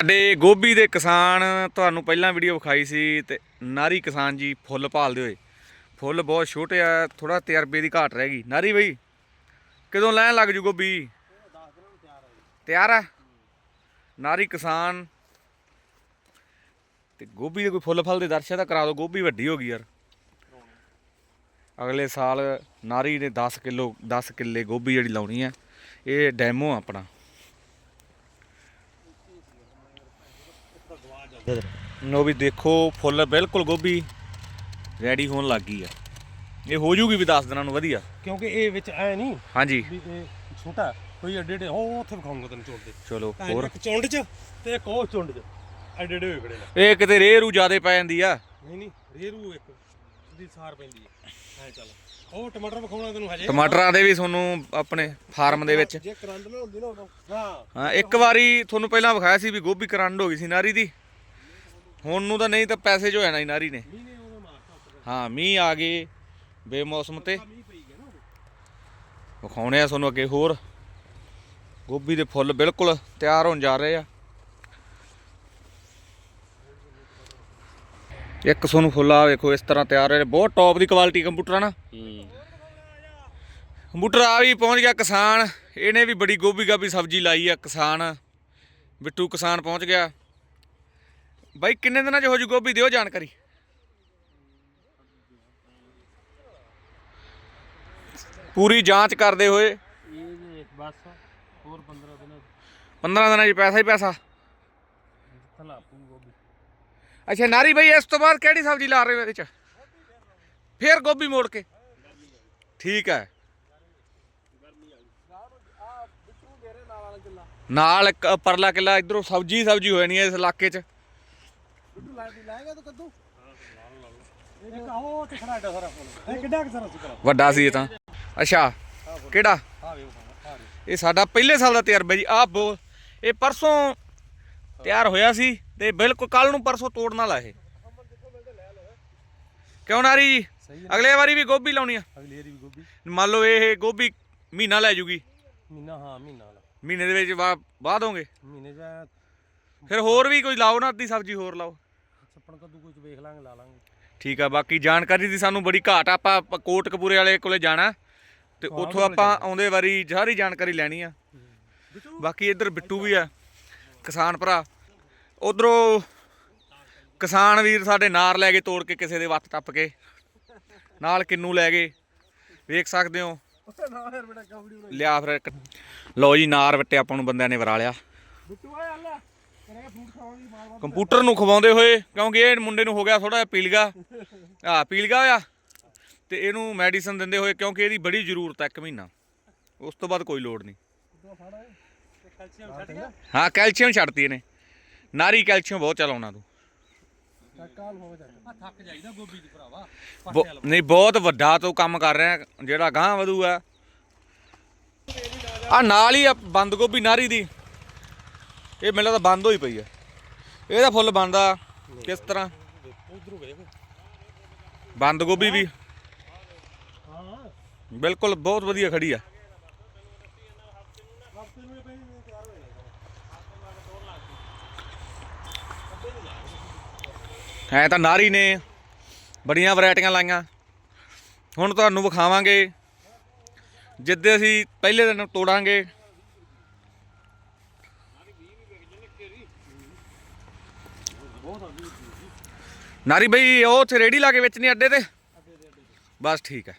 ਸਾਡੇ ਗੋਭੀ ਦੇ ਕਿਸਾਨ ਤੁਹਾਨੂੰ ਪਹਿਲਾਂ ਵੀਡੀਓ ਵਿਖਾਈ ਸੀ ਤੇ ਨਾਰੀ ਕਿਸਾਨ ਜੀ ਫੁੱਲ ਭਾਲਦੇ ਹੋਏ। ਫੁੱਲ ਬਹੁਤ ਛੋਟੇ ਆ ਥੋੜਾ ਤਜਰਬੇ ਦੀ ਘਾਟ ਰਹਿ ਗਈ। ਨਾਰੀ ਬਈ, ਕਦੋਂ ਲੈਣ ਲੱਗ ਜੂ ਗੋਭੀ? ਤਿਆਰ ਆ? ਨਾਰੀ ਕਿਸਾਨ। ਤੇ ਗੋਭੀ ਦੇ ਕੋਈ ਫੁੱਲ ਫਲ ਦੇ ਦਰਸ਼ਨ ਤਾਂ ਕਰਾ ਦਿਓ, ਗੋਭੀ ਵੱਡੀ ਹੋ ਗਈ ਯਾਰ। ਅਗਲੇ ਸਾਲ ਨਾਰੀ ਨੇ 10 ਕਿਲੋ 10 ਕਿੱਲੇ ਗੋਭੀ ਜਿਹੜੀ ਲਾਉਣੀ ਹੈ ਇਹ ਡੈਮੋ ਆ ਆਪਣਾ। ਨੋ ਵੀ ਦੇਖੋ ਫੁੱਲ ਬਿਲਕੁਲ ਗੋਭੀ ਰੈਡੀ ਹੋਣ ਲੱਗ ਗਈ ਆ। ਇਹ ਹੋ ਜੂਗੀ ਵੀ 10 ਦਿਨਾਂ ਨੂੰ ਵਧੀਆ। ਕਿਉਂਕਿ ਇਹ ਵਿੱਚ ਐ ਨਹੀਂ ਹਾਂਜੀ। ਵੀ ਇਹ ਛੋਟਾ ਕੋਈ ਏਡੇ ਏਡੇ ਉਹ ਉੱਥੇ ਵਿਖਾਉਂਗਾ ਤੈਨੂੰ ਚੁੰਡ ਦੇ ਚਲੋ ਹੋਰ। ਇੱਕ ਚੁੰਡ 'ਚ ਤੇ ਇੱਕ ਉਹ ਚੁੰਡ 'ਚ ਐਡੇ ਏਡੇ ਹੋਏ ਖੜੇ ਨੇ। ਇਹ ਕਿਤੇ ਰੇਰੂ ਜ਼ਿਆਦੇ ਪੈ ਜਾਂਦੀ ਆ। ਨਹੀਂ ਨਹੀਂ ਰੇਰੂ ਇੱਕ। ਦੀ ਸਾਰ ਪੈਂਦੀ ਹੈ। ਐ ਚੱਲ। ਉਹ ਟਮਾਟਰ ਵਿਖਾਉਣਾ ਤੈਨੂੰ ਹਜੇ? ਟਮਾਟਰਾਂ ਦੇ ਵੀ ਤੁਹਾਨੂੰ ਆਪਣੇ ਫਾਰਮ ਦੇ ਵਿੱਚ। ਜੇ ਕਰੰਦ ਨਾ ਹੁੰਦੀ ਨਾ ਉਦੋਂ ਹਾਂ। ਹਾਂ ਇੱਕ ਵਾਰੀ ਤੁਹਾਨੂੰ ਪਹਿਲਾਂ ਵਿਖਾਇਆ ਸੀ ਵੀ ਗੋਭੀ ਕਰੰਡ ਹੋ ਗਈ ਸੀ ਨਾਰੀ ਦੀ। ਹੁਣ ਨੂੰ ਤਾਂ ਨਹੀਂ ਤਾਂ ਪੈਸੇ ਜੋ ਜਾਣਾ ਸੀ ਨਾਰੀ ਨੇ। ਮੀਂਹ ਨੇ ਉਦੋਂ ਮਾਰਤਾ ਹਾਂ ਮੀਂਹ ਆ ਗਏ ਬੇਮੌਸਮ ਤੇ। ਨਾ। ਵਿਖਾਉਣੇ ਆ ਤੁਹਾਨੂੰ ਅੱਗੇ ਹੋਰ। ਗੋਭੀ ਦੇ ਫੁੱਲ ਬਿਲਕੁਲ ਤਿਆਰ ਹੋਣ ਜਾ ਰਹੇ ਆ। ਇੱਕ ਤੁਹਾਨੂੰ ਫੁੱਲ ਵੇਖੋ ਇਸ ਤਰ੍ਹਾਂ ਤਿਆਰ ਨੇ। ਬਹੁਤ ਟੌਪ ਦੀ ਕੁਆਲਿਟੀ ਕੰਪਿਊਟਰ ਆ ਨਾ। ਕੰਪਿਊਟਰ ਆ ਵੀ ਪਹੁੰਚ ਗਿਆ ਕਿਸਾਨ। ਇਹਨੇ ਵੀ ਬੜੀ ਗੋਭੀ ਗਾਭੀ ਸਬਜ਼ੀ ਲਾਈ ਆ ਕਿਸਾਨ। ਬਿੱਟੂ ਕਿਸਾਨ ਪਹੁੰਚ ਗਿਆ। ਬਾਈ ਕਿੰਨੇ ਦਿਨਾਂ 'ਚ ਹੋ ਜੂ ਗੋਭੀ? ਦਿਓ ਜਾਣਕਾਰੀ। ਪੂਰੀ ਜਾਂਚ ਕਰਦੇ ਹੋਏ। ਇਹ ਬਸ ਹੋਰ 15 ਦਿਨਾਂ 15 ਦਿਨਾਂ 'ਚ ਪੈਸਾ ਹੀ ਪੈਸਾ। ਤਲਾ ਪੂ ਗੋਭੀ। ਅੱਛਾ, ਨਾਰੀ ਬਾਈ, ਇਸ ਤੋਂ ਬਾਅਦ ਕਿਹੜੀ ਸਬਜ਼ੀ ਲਾ ਰਹੇ ਹੋ ਇਹਦੇ 'ਚ? ਫੇਰ ਗੋਭੀ ਮੋੜ ਕੇ। ਠੀਕ ਹੈ। ਨਾਲ ਇੱਕ ਪਰਲਾ ਕਿੱਲਾ, ਇਧਰੋਂ ਸਬਜ਼ੀ ਸਬਜ਼ੀ ਹੋ ਜਾਣੀ ਹੈ ਇਸ ਇਲਾਕੇ 'ਚ। ਵੱਡਾ ਸੀ ਇਹ ਤਾਂ। ਅੱਛਾ, ਕਿਹੜਾ? ਇਹ ਸਾਡਾ ਪਹਿਲੇ ਸਾਲ ਦਾ ਤਜਰਬਾ ਜੀ। ਆਹ ਬੋ, ਇਹ ਪਰਸੋਂ ਤਿਆਰ ਹੋਇਆ ਸੀ ਤੇ ਬਿਲਕੁਲ ਕੱਲ ਨੂੰ ਪਰਸੋਂ ਤੋੜਨ ਵਾਲਾ ਇਹ। ਕਿਉਂ ਨਾਰੀ ਜੀ? ਅਗਲੇ ਵਾਰੀ ਵੀ ਗੋਭੀ ਲਾਉਣੀ ਆ। ਅਗਲੀ ਵਾਰੀ ਵੀ ਗੋਭੀ। ਮੰਨ ਲਓ ਇਹ ਗੋਭੀ ਮਹੀਨਾ ਲੈ ਜੂਗੀ। ਮਹੀਨਾ ਹਾਂ ਮਹੀਨਾ ਮਹੀਨੇ ਦੇ ਵਿੱਚ ਬਾਅਦ ਹੋਗੇ? ਮਹੀਨੇ ਜਾਂ ਫਿਰ ਹੋਰ ਵੀ ਕੋਈ ਲਾਓ ਨਾ ਅੱਧੀ ਸਬਜ਼ੀ ਹੋਰ ਲਾਓ। ਛੱਪਣ ਕੱਦੂ ਕੁਝ ਵੇਖ ਲਾਂਗੇ ਲਾ ਲਾਂਗੇ। ਠੀਕ ਆ ਬਾਕੀ ਜਾਣਕਾਰੀ ਦੀ ਸਾਨੂੰ ਬੜੀ ਘਾਟ ਆ। ਆਪਾਂ ਆਪਾਂ ਕੋਟਕਪੂਰੇ ਵਾਲੇ ਕੋਲੇ ਜਾਣਾ ਤੇ ਉੱਥੋਂ ਆਪਾਂ ਆਉਂਦੇ ਵਾਰੀ ਸਾਰੀ ਜਾਣਕਾਰੀ ਲੈਣੀ ਆ। ਬਾਕੀ ਇੱਧਰ ਬਿੱਟੂ ਵੀ ਆ। ਕਿਸਾਨ ਭਰਾ। ਉਧਰੋਂ ਕਿਸਾਨ ਵੀਰ ਸਾਡੇ ਨਾਰ ਲੈ ਕੇ ਤੋੜ ਕੇ ਕਿਸੇ ਦੇ ਵੱਤ ਟੱਪ ਕੇ, ਨਾਲ ਕਿੰਨੂ ਲੈ ਗਏ। ਵੇਖ ਸਕਦੇ ਹੋ। ਲਿਆ ਫਿਰ ਲਓ ਜੀ, ਨਾਰ ਵੱਟੇ ਆਪਾਂ ਨੂੰ ਬੰਦਿਆਂ ਨੇ ਵਰਾ ਲਿਆ। ਬਿੱਟੂ ਕੰਪਿਊਟਰ ਨੂੰ ਖਵਾਉਂਦੇ ਹੋਏ, ਕਿਉਂਕਿ ਇਹ ਮੁੰਡੇ ਨੂੰ ਹੋ ਗਿਆ ਥੋੜਾ ਜਿਹਾ ਪੀਲਗਾ ਆ ਪੀਲਗਾ ਹੋਇਆ। ਤੇ ਇਹਨੂੰ ਮੈਡੀਸਨ ਦਿੰਦੇ ਹੋਏ, ਕਿਉਂਕਿ ਇਹਦੀ ਬੜੀ ਜ਼ਰੂਰਤ ਹੈ ਇੱਕ ਮਹੀਨਾ। ਉਸ ਤੋਂ ਬਾਅਦ ਕੋਈ ਲੋੜ ਨਹੀਂ। ਕੈਲਸ਼ੀਅਮ ਛੱਡ ਗਿਆ? ਹਾਂ ਕੈਲਸ਼ੀਅਮ ਛੱਡਤੀ ਇਹਨੇ ਨਾਰੀ ਕੈਲਸ਼ੀਅਮ ਬਹੁਤ ਚਲਾਉਣਾ ਤੂੰ। ਕਾਲ ਹੋਵੇ ਜਾ ਆ ਥੱਕ ਜਾਈਦਾ ਗੋਭੀ ਦੀ ਭਰਾਵਾ ਬਹੁ- ਨਹੀਂ ਬਹੁਤ ਵੱਡਾ ਤੂੰ ਕੰਮ ਕਰ ਰਿਹਾ ਜਿਹੜਾ ਗਾਂ ਵਧੂਗਾ ਆ। ਨਾਲ ਹੀ ਆ ਬੰਦ ਗੋਭੀ ਨਾਰੀ ਦੀ। ਇਹ ਮੈਨੂੰ ਲੱਗਦਾ ਬੰਦ ਹੋਈ ਪਈ ਆ। ਇਹਦਾ ਫੁੱਲ ਬੰਦਾ ਕਿਸ ਤਰ੍ਹਾਂ? ਉਧਰੋਂ ਵੇਖ। ਬੰਦ ਗੋਭੀ ਵੀ। ਹਾਂ। ਬਿਲਕੁਲ ਬਹੁਤ ਵਧੀਆ ਖੜੀ ਆ ਹਫ਼ਤੇ ਨੂੰ ਇਹ ਪਈ ਤਿਆਰ ਹੋਏਗਾ ਹੈ ਤਾਂ ਨਾਰੀ ਨੇ ਬੜੀਆਂ ਵੈਰਾਈਟੀਆਂ ਲਾਈਆਂ। ਹੁਣ ਤੁਹਾਨੂੰ ਵਿਖਾਵਾਂਗੇ, ਜਿੱਦੇ ਅਸੀਂ ਪਹਿਲੇ ਦਿਨ ਤੋੜਾਂਗੇ। ਨਾਰੀ ਬਈ, ਉਹ ਉੱਥੇ ਰੇੜੀ ਲਾ ਕੇ ਵੇਚਣੀ ਅੱਡੇ ਤੇ? ਬਸ ਠੀਕ ਹੈ।